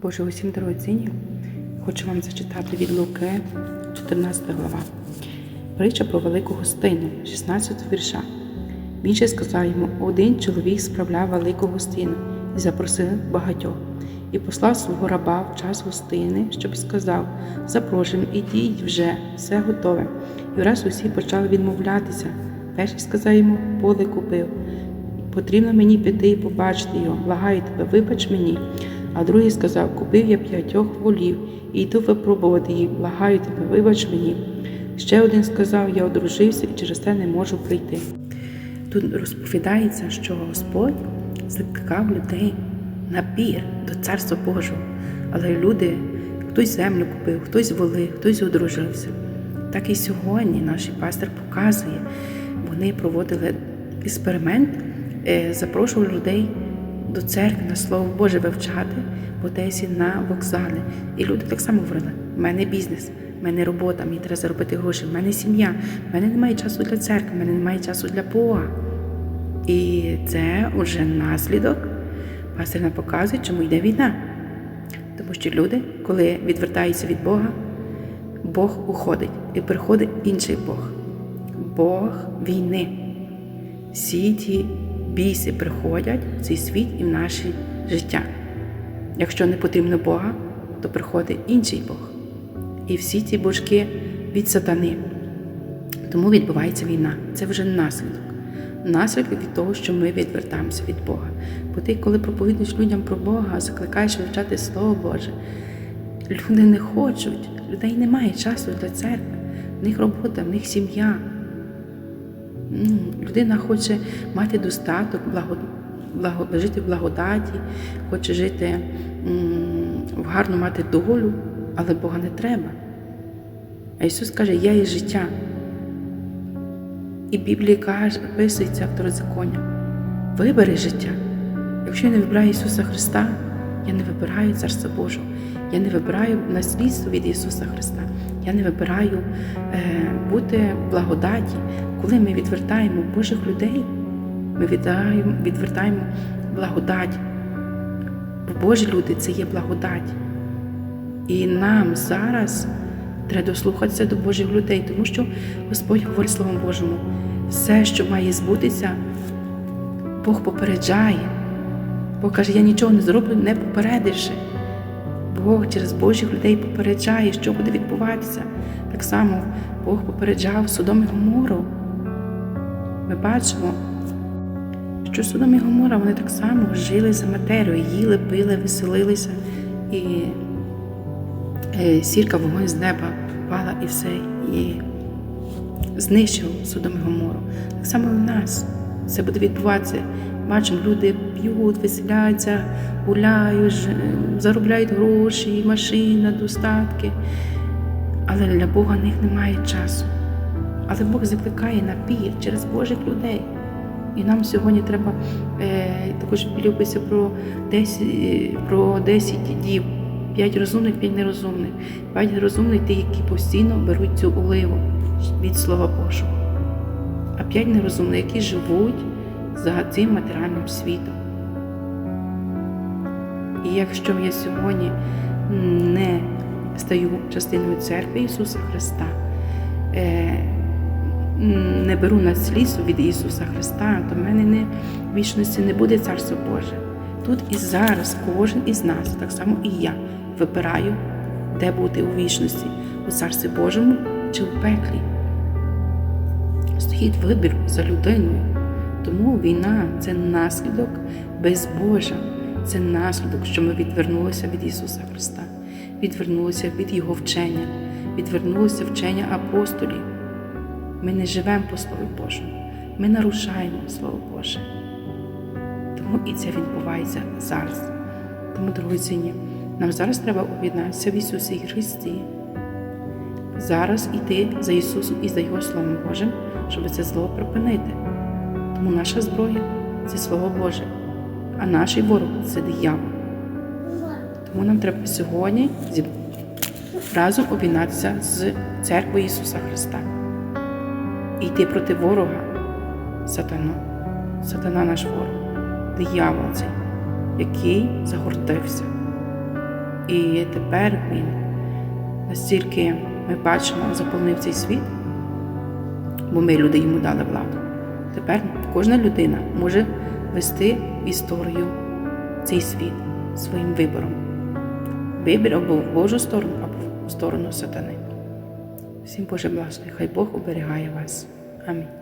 Боже, усім дорогоцінні, хочу вам зачитати від Луки, 14 глава. Притча про велику гостину, 16 вірша. Він же сказав йому: один чоловік справляв велику гостину і запросив багатьох, і послав свого раба в час гостини, щоб сказав: Запрошуємо, ідіть вже, все готове. І враз усі почали відмовлятися. Перший сказав йому, поле купив. Потрібно мені піти і побачити його. Благаю тебе, вибач мені. А другий сказав: Купив я п'ятьох волів і йду випробувати їх. Благаю тебе, вибач мені. Ще один сказав: Я одружився і через те не можу прийти. Тут розповідається, що Господь закликав людей на пір до Царства Божого. Але люди, хтось землю купив, хтось воли, хтось одружився. Так і сьогодні наш пастор показує, вони проводили експеримент, е, запрошували людей до церкви на Слово Боже вивчати в Одесі на вокзалі. І люди так само говорили: в мене бізнес, в мене робота, мені треба заробити гроші, в мене сім'я, в мене немає часу для церкви, в мене немає часу для Бога. І це вже наслідок. Пастор нам показує, чому йде війна. Тому що люди, коли відвертаються від Бога, Бог уходить і приходить інший Бог. Бог війни. Всі ті біси приходять в цей світ і в наше життя. Якщо не потрібно Бога, то приходить інший Бог. І всі ці божки від сатани. Тому відбувається війна. Це вже наслідок. Наслідок від того, що ми відвертаємося від Бога. Бо ти, коли проповідуєш людям про Бога, закликаєш вивчати Слово Боже, люди не хочуть, людей немає часу для церкви, в них робота, в них сім'я. Людина хоче мати достаток, благо, благо, жити в благодаті, хоче жити м, гарно мати долю, але Бога не треба. А Ісус каже, я є життя. І Біблія каже, описується второзаконня. Вибери життя. Якщо я не вибираю Ісуса Христа, я не вибираю Царства Божого. Я не вибираю наслідство від Ісуса Христа. Я не вибираю е, бути благодаті. Коли ми відвертаємо Божих людей, ми віддаємо, відвертаємо благодать. Бо Божі люди це є благодать. І нам зараз треба дослухатися до Божих людей, тому що Господь говорить Словом Божому, все, що має збутися, Бог попереджає. Бог каже, я нічого не зроблю, не попередивши. Бог через Божих людей попереджає, що буде відбуватися. Так само Бог попереджав Содом і Гомору. Ми бачимо, що Содом і Гомора вони так само жили за матерію, їли, пили, веселилися, і е, сірка вогонь з неба впала і все, і знищив Содом і Гомору. Так само і в нас це буде відбуватися. Бачимо, люди п'ють, веселяються, гуляють, заробляють гроші, машина, достатки. Але для Бога в них немає часу. Але Бог закликає на пір через Божих людей. І нам сьогодні треба е, також любиться про 10, е, про 10 дів. П'ять розумних, п'ять нерозумних. П'ять розумних ті, які постійно беруть цю оливу від Слова Божого. А п'ять нерозумних, які живуть за цим матеріальним світом. І якщо я сьогодні не стаю частиною церкви Ісуса Христа, е, не беру наслідство від Ісуса Христа, то в мене не, в вічності не буде Царство Боже. Тут і зараз кожен із нас, так само і я, вибираю, де бути у вічності, у Царстві Божому чи у пеклі. Стоїть вибір за людиною. Тому війна це наслідок безбожа, це наслідок, що ми відвернулися від Ісуса Христа, відвернулися від Його вчення, відвернулися вчення апостолів. Ми не живемо по Слову Божому, ми нарушаємо Слово Боже. Тому і це відбувається зараз. Тому, дорогоцінні, нам зараз треба об'єднатися в Ісусі Христі. Зараз йти за Ісусом і за Його Словом Божим, щоб це зло припинити. Тому наша зброя це Слово Боже, а наш ворог це диявол. Тому нам треба сьогодні разом об'єднатися з церквою Ісуса Христа і йти проти ворога, сатану. Сатана наш ворог, диявол цей, який загортився. І тепер він настільки ми бачимо, заповнив цей світ, бо ми люди йому дали владу. Тепер кожна людина може вести в історію цей світ своїм вибором. Вибір або в Божу сторону, або в сторону сатани. Всім Боже благослови, хай Бог оберігає вас. Амінь.